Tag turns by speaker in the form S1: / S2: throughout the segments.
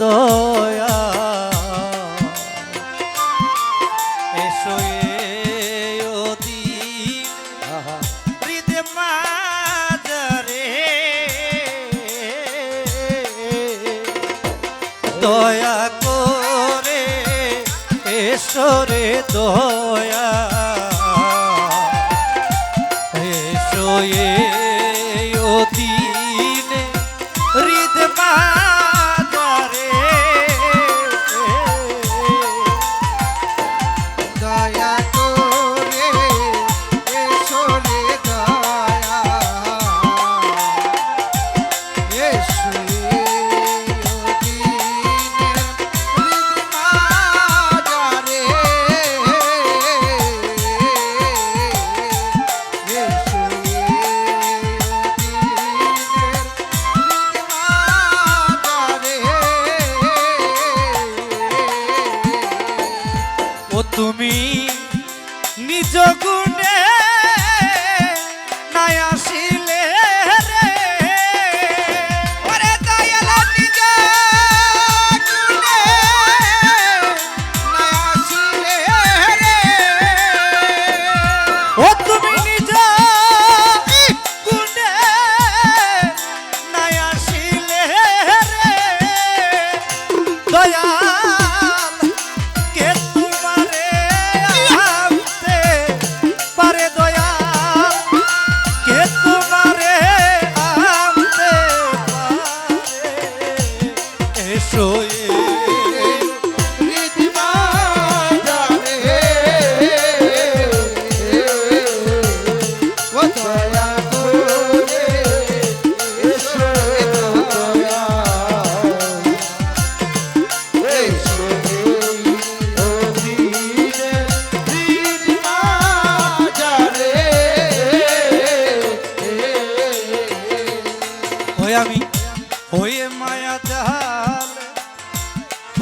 S1: দয়া। এসো অতি হৃদয় দয়া করে এসো দয়া। এসো অতি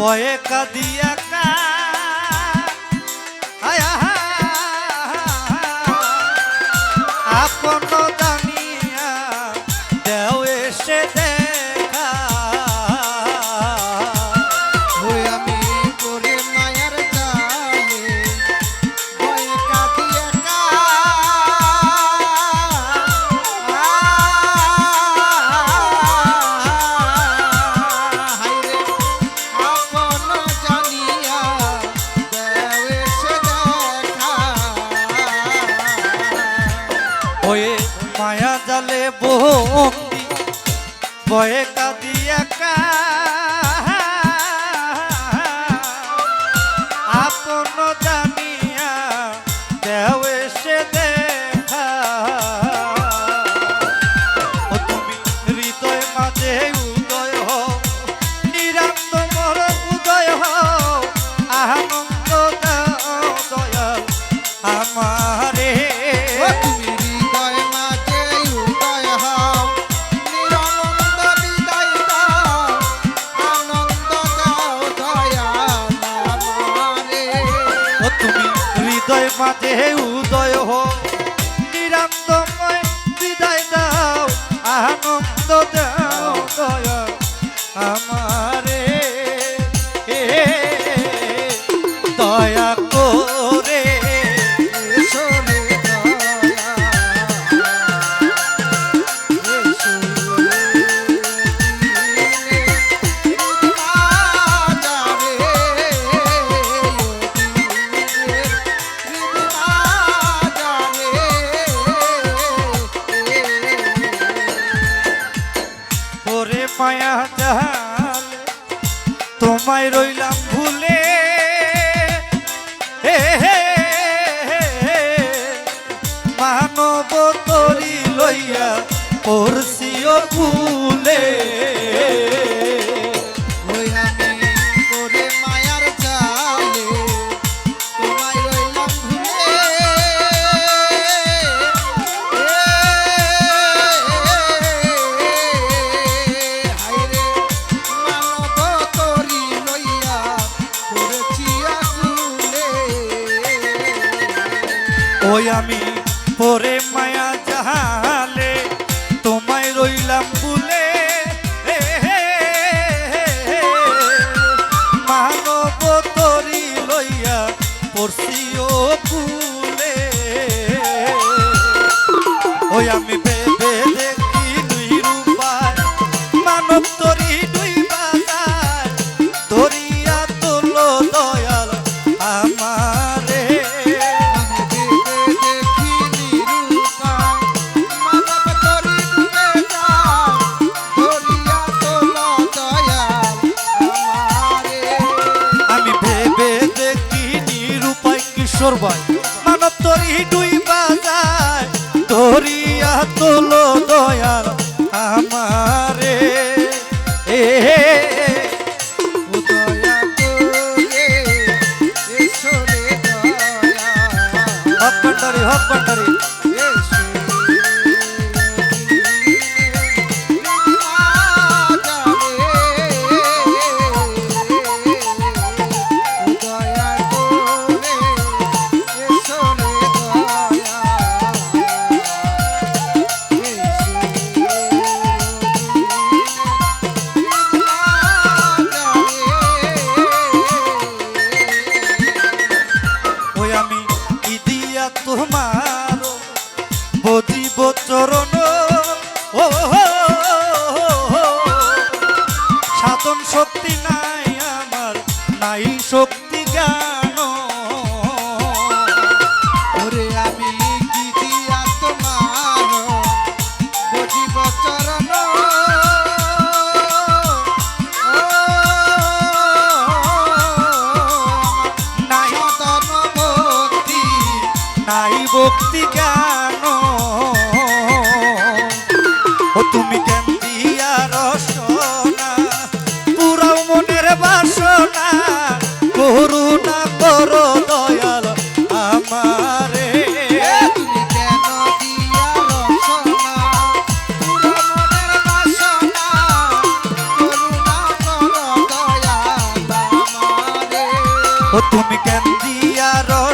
S1: ভয়ে কাঁদিয়া
S2: ভয়ে
S1: কাঁদিয়া কা মাঝে উদয় হো নিরান্তময় বিদায় দাও আনন্দ দাও দয়া আমারে। দয়া কো তোমায় রইলাম ভুলে। মানব তরি লইয়া পড়ছে por él. সরবাই মানব তরি দুই বাজায়
S2: ধরিয়া তোল দয়াল আমারে।
S1: এ হক পাটারি শক্তি জ্ঞান
S2: ওরে আমি কি দিয়া তোমার বুঝিব
S1: নাই
S2: তন
S1: নাই ভক্তি ও তুমি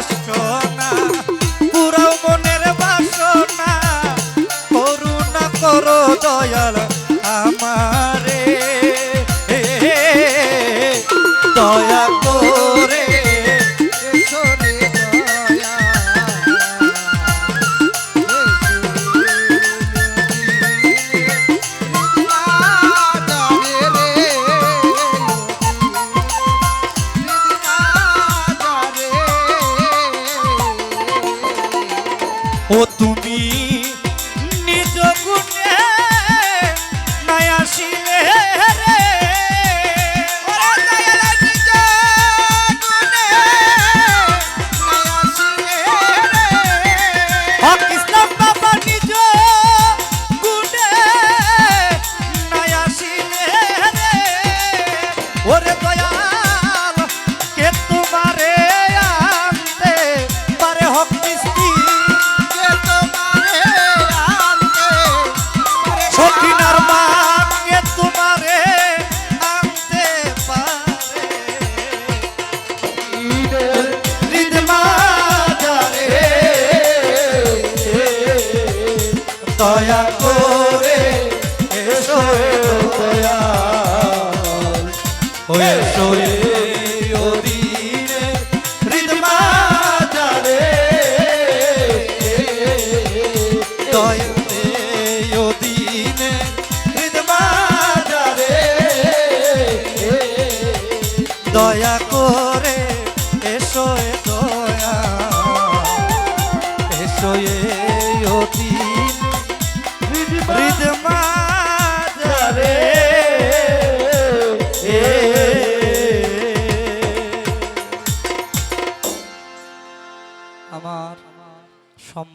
S2: just go. দয়া করে এসো দয়া
S1: এসো।